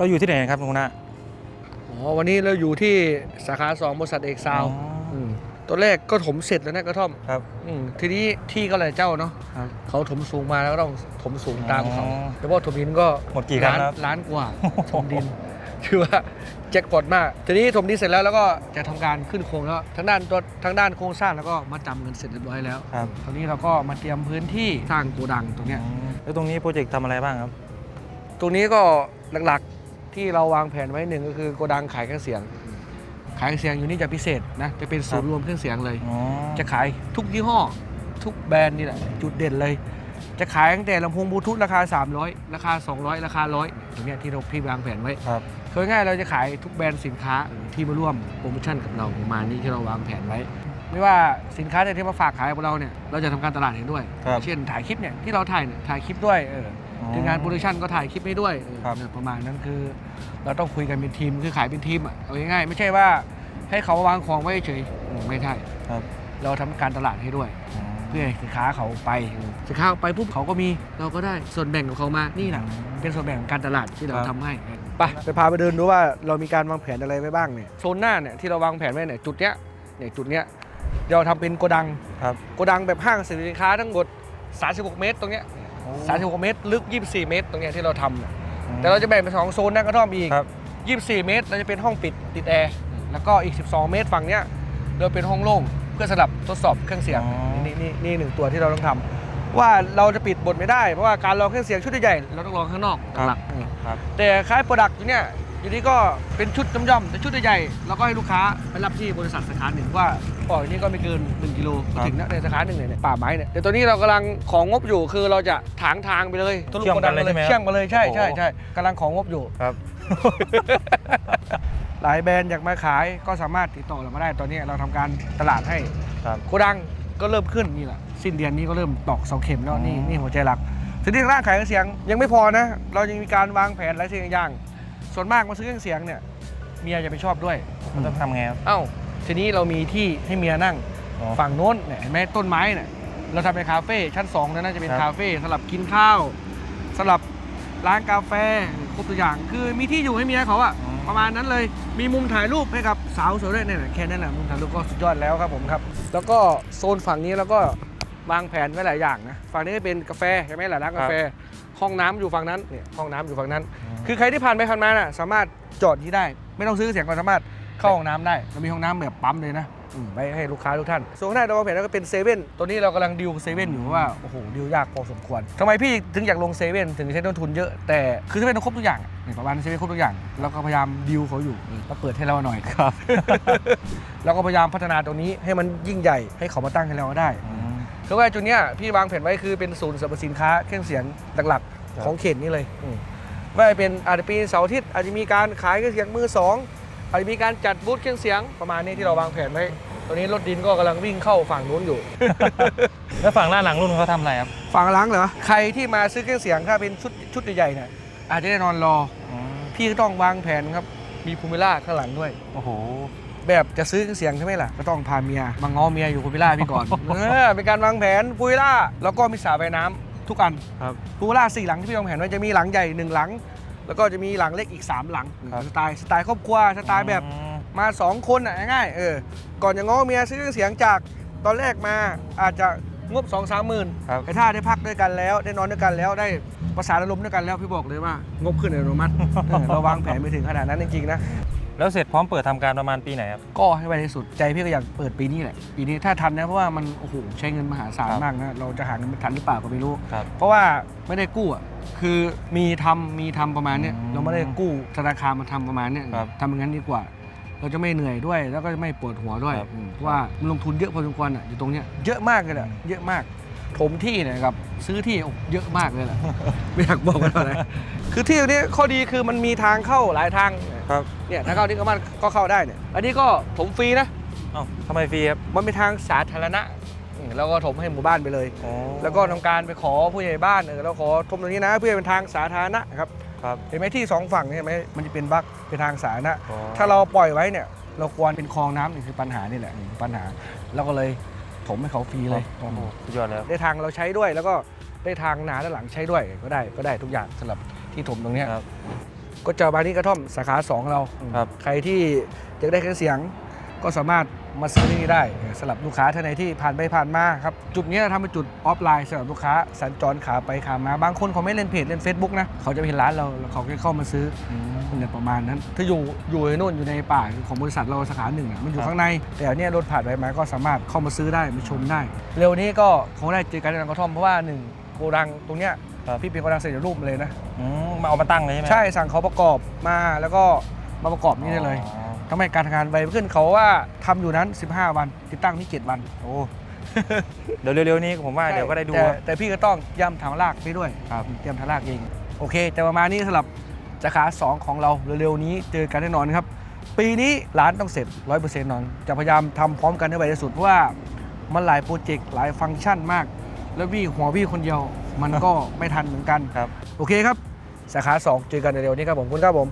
เราอยู่ที่ไหนครับคุณน้าอ๋อวันนี้เราอยู่ที่สาขาสองบริษัทเอกซาวอ๋อมตัวแรกก็ถมเสร็จแล้วนะกระท่อมครับอืมทีนี้ที่ก็หลายเจ้าเนาะครับเขาถมสูงมาแล้วก็ต้องถมสูงตามเขาอ๋อแต่ว่าถมดินก็หมดกี่ครั้งล้านครับ ล้านกว่าถมดินคือว่าแจ็คพอตมาก ทีนี้ถมดินเสร็จแล้วแล้วก็จะทำการขึ้นโครงแล้วทั้งด้านตัวทั้งด้านโครงสร้างแล้วก็มาจำเงินเสร็จเรียบร้อยแล้ว ครับตอนนี้เราก็มาเตรียมพื้นที่สร้างโกดังตรงเนี้ย อืมแล้วตรงนี้โปรเจกต์ทำอะไรบ้างครับ ตรงนี้ก็หลักๆ ที่เราวางแผนไว้หนึ่งก็คือโกดังขายเครื่องเสียง ขายเครื่องเสียงอยู่นี่จะพิเศษนะจะเป็นศูนย์รวมเครื่องเสียงเลยอ๋อจะขายทุกยี่ห้อ ทุกแบรนด์นี่แหละจุดเด่นเลย จะขายตั้งแต่ลำโพงบลูทูธราคา 300 ราคา 200 ราคา 100อย่างเงี้ยที่เราพี่วางแผนไว้ครับคือง่ายๆเราจะขายทุกแบรนด์สินค้าที่มาร่วมโปรโมชั่นกับเราประมาณนี้ที่เราวางแผนไว้ ไม่ว่าสินค้าที่มาฝากขายกับเราเนี่ยเราจะทำการตลาดให้ด้วยครับเช่นถ่ายคลิปเนี่ยที่เราถ่ายเนี่ยถ่ายคลิปด้วยเอออ๋อ ทีมงานโปรดักชันก็ถ่ายคลิปให้ด้วยเออครับเนี่ยประมาณนั้นคือ เราต้องคุยกันเป็นทีมคือขายเป็นทีมอะเอาง่ายๆไม่ใช่ว่าให้เขาวางของไว้เฉยอืมไม่ใช่ครับเราทำการตลาดให้ด้วยอ๋อเพื่อให้สินค้าเขาไปสินค้าไปปุ๊บเขาก็มีเราก็ได้ส่วนแบ่งของเขามานี่แหละเป็นส่วนแบ่งของการตลาดที่เราครับ ทำให้ ไปไปพาไปเดินดูว่าเรามีการวางแผนอะไรไว้บ้างเนี่ยโซนหน้าเนี่ยที่เราวางแผนไว้เนี่ยจุดเนี้ยเนี่ยจุดเนี้ยเราทำเป็นโกดังครับ โกดังแบบห้างสินค้าทั้งหมด 36 เมตรตรงเนี้ย 36 เมตร ลึก 24 เมตร ตรงเนี้ยที่เราทำเนี่ยแต่เราจะแบ่งเป็นสองโซนนะกระท่อมอีก ครับ 24 เมตรเราจะเป็นห้องปิดติดแอร์แล้วก็อีก 12 เมตรฝั่งเนี้ยเราเป็นห้องโล่งเพื่อสำหรับทดสอบเครื่องเสียงอ๋อ นี่นี่นี่หนึ่งตัวที่เราต้องทำว่าเราจะปิดบทไม่ได้เพราะว่าการลองเครื่องเสียงชุดใหญ่ๆเราต้องลองข้างนอกหลักๆอืมครับ แต่คล้ายโปรดักต์อยู่เนี่ย อยู่นี่ก็เป็นชุดย่อมๆแต่ชุดใหญ่ๆเราก็ให้ลูกค้าไปรับที่บริษัทสาขาหนึ่งว่าปล่อยนี่ก็ไม่เกิน 1กิโลครัก็บถึงนะในสาขาหนึ่งเนี่ยเนี่ยป่าไม้เนี่ยแต่ตอนนี้เรากำลังของงบอยู่คือเราจะถางทางไปเลยทะลุเชื่อมโกกัดันงเลยไปเลยใช่ไหมครับ เชื่อมกันเลยใช่ใช่โอ้โหใช่กำลังของงบอยู่ ครับ หลายแบรนด์อยากมาขายก็สามารถติดต่อเรามาได้ตอนนี้เราทำการตลาดให้ ครับ โกดังก็เริ่มขึ้นนี่แหละสิ้นเดือนนี้ก็เริ่มตอกเสาเข็มแล้วนี่นี่หัวใจหลักทีนี้ร่างขายเครื่องเสียงยังไม่พอนะ เรายังมีการวางแผนหลายสิ่งอย่าง ส่วนมากมาซื้อเครื่องเสียงเนี่ยเมียจะไปชอบด้วยมันต้องทำไงครับ เอ้า ทีนี้เรามีที่ให้เมียนั่ง อ๋อฝั่งโน้นเนี่ยเห็นไหมต้นไม้เนี่ยเราทำเป็นคาเฟ่ชั้น2นั่นน่าจะเป็นครับ คาเฟ่สำหรับกินข้าวสำหรับร้านกาแฟครบตัวอย่าง คือมีที่อยู่ให้เมียเขาอะประมาณนั้นเลยมีมุมถ่ายรูปให้กับสาวสวยด้วยเนี่ยแค่นั้นแหละมุมถ่ายรูปก็สุดยอดแล้วครับผมครับ แล้วก็โซนฝั่งนี้แล้วก็วางแผนไว้หลายอย่างนะฝั่งนี้เป็นกาแฟใช่ไหมหลายร้านกาแฟ ห้องน้ำอยู่ฝั่งนั้นเนี่ยห้องน้ำอยู่ฝั่งนั้น คือใครที่ผ่านไปผ่านมาน่ะสามารถจอดที่ได้ ไม่ต้องซื้อเสียงก่อนสามารถเข้าห้องน้ำได้เรามีห้องน้ำแบบปั๊มเลยนะอืมไว้ให้ลูกค้าทุกท่านส่วนข้างหน้าเราวางแผนแล้วก็เป็นเซเว่นตัวนี้เรากำลังดิวเซเว่นอยู่เพราะว่าโอ้โหดิวยากพอสมควรทำไมพี่ถึงอยากลงเซเว่นถึงใช้ต้นทุนเยอะแต่คือเซเว่นต้องครบทุกอย่างอะเนี่ยประมาณเซเว่นครบทุกอย่างเราก็พยายามดิวเขาอยู่เออมาเปิดให้เราหน่อยครับ เราก็พยายามพัฒนาตรงนี้ให้มันยิ่งใหญ่ให้เขามาตั้งให้เราได้อืมคือว่าจุดเนี้ยพี่วางแผนไว้คือเป็นศูนย์สรรพสินค้าเครื่องเสียงหลักครับๆของเขตนี้เลยอืม ว่าจะเป็นอาจจะปีเสาร์อาทิตย์อาจจะมีการขายเครื่องเสียงมือสองอาจจะมีการจัดบูธเครื่องเสียงประมาณนี้ที่เราวางแผนไว้ตอนนี้รถดินก็กำลังวิ่งเข้าฝั่งนู้นอยู่ แล้วฝั่งหน้าหลังรุ่นเขาทำอะไรครับฝั่งหลังเหรอใครที่มาซื้อเครื่องเสียงถ้าเป็นชุดชุดใหญ่ๆเนี่ยอาจจะได้นอนรออ๋อพี่ก็ต้องวางแผนครับมีพูมิล่าข้างหลังด้วย โอ้โห แบบจะซื้อเครื่องเสียงใช่ไหมล่ะ ก็ต้องพาเมียมาง้อเมียอยู่พูมิล่าพี่ก่อน เออเป็นการวางแผนพูมิล่าแล้วก็มีสระว่ายน้ำ ทุกอันครับพูมิล่าสี่หลังที่พี่วางแผนไว้จะมีหลังใหญ่หนึ่งหลัง แล้วก็จะมีหลังเล็กอีก 3 หลังครับสไตล์สไตล์ครอบครัวสไตล์แบบอืมมา 2 คนอะง่ายๆเออก่อนจะง้อเมียซื้อเครื่องเสียงจากตอนแรกมาอาจจะงบ2องสามหมื่นครับแต่ถ้าได้พักด้วยกันแล้ว ได้นอนด้วยกันแล้วได้ประสานอารมณ์ด้วยกันแล้วพี่บอกเลยว่างบขึ้นอัตโนมัติเออเราวางแผนไปถึงขนาดนั้นจริงๆนะ แล้วเสร็จพร้อมเปิดทำการประมาณปีไหนครับ ก็ให้ไวที่สุดใจพี่ก็อยากเปิดปีนี้แหละ ปีนี้ถ้าทันนะเพราะว่ามันโอ้โหใช้เงินมหาศาลครับ มากนะเราจะหาเงินไม่ทันหรือเปล่าก็ไม่รู้ ครับ เพราะว่าไม่ได้กู้อะคือมีทำมีทำประมาณเนี้ยอืมเราไม่ได้กู้ธนาคารมาทำประมาณเนี้ยครับทำอย่างนั้นดีกว่า เราจะไม่เหนื่อยด้วย แล้วก็จะไม่ปวดหัวด้วยครับ อืมเพราะว่ามันลงทุนเยอะพอสมควรอะอยู่ตรงเนี้ยเยอะมากเลยแหละอืมเยอะมาก ถมที่เนี่ยกับซื้อที่โอ้เยอะมากเลยแหละ ไม่อยากบอกกันอะไรคือที่ตรงนี้ข้อดีคือมันมีทางเข้าหลายทางครับเนี่ยทางเข้าที่ก็มันก็เข้าได้เนี่ยอันนี้ก็ถมฟรีนะเอ้าทำไมฟรีครับมันเป็นทางสาธารณะอืมแล้วก็ถมให้หมู่บ้านไปเลยอ๋อแล้วก็ทำการไปขอผู้ใหญ่บ้านเออเราขอถมตรงนี้นะ เพื่อเป็นทางสาธารณะครับครับเห็นไหมที่สองฝั่งเนี่ยเห็นไหมมันจะเป็นบักเป็นทางสาธารณะอ๋อถ้าเราปล่อยไว้เนี่ยเราควรเป็นคลองน้ำนี่คือปัญหานี่แหละปัญหาเราก็เลย ถมให้เขาฟรีเลยโอ้โหสุดยอดแล้วได้ทางเราใช้ด้วย แล้วก็ได้ทางหนาด้านหลังใช้ด้วยก็ได้ก็ได้ทุกอย่างสำหรับที่ถมตรงเนี้ยครับ ก็จะมาที่กระท่อมสาขา2เรา ครับ ใครที่อยากได้เครื่องเสียงก็สามารถ มาซื้อที่นี่ได้สำหรับลูกค้าท่านใดที่ผ่านไปผ่านมาครับจุดนี้เราทำเป็นจุดออฟไลน์สำหรับลูกค้าสัญจรขาไปขามาบางคนเขาไม่เล่นเพจเล่น Facebook นะเขาจะไปเห็นร้านเราแล้วเขาก็เข้ามาซื้อเนี่ยประมาณนั้น ถ้าอยู่อยู่ในนู่นอยู่ในป่าของบริษัทเราสาขาหนึ่งอะมันอยู่ครับข้างใน แต่อันเนี้ยรถผ่านไปมาก็สามารถเข้ามาซื้อได้มาชมได้ เร็วนี้ก็คงได้เจอกันในรังกระท่อมเพราะว่าหนึ่งโกดังตรงเนี้ยครับพี่เป็นโกดังเสร็จรูปมาเลยนะอืมมาเอามาตั้งเลยใช่ไหมใช่สั่งเขาประกอบมาแล้วก็มาประกอบนี่ได้เลยอ๋อ ทำให้การทำงานไวขึ้นเขาว่าทำอยู่นั้น 15 วัน ติดตั้งที่7วัน โอ้ เดี๋ยวเร็วๆนี้ผมว่าเดี๋ยวก็ได้ดูแต่ครับแต่พี่ก็ต้องย้ำทางลากไปด้วยครับเตรียมทางลากเอง โอเค แต่ประมาณนี้สำหรับสาขา 2 ของเราเร็วๆนี้เจอกันแน่นอนครับ ปีนี้ร้านต้องเสร็จ 100%นอน จะพยายามทำพร้อมกันให้ไวที่สุดเพราะว่ามันหลายโปรเจกต์หลายฟังก์ชันมาก แล้ววี่หัววี่คนเดียวมันก็ไม่ทันเหมือนกันครับ โอเคครับสาขา 2 เจอกันเร็วๆนี้ครับผมขอบคุณครับผม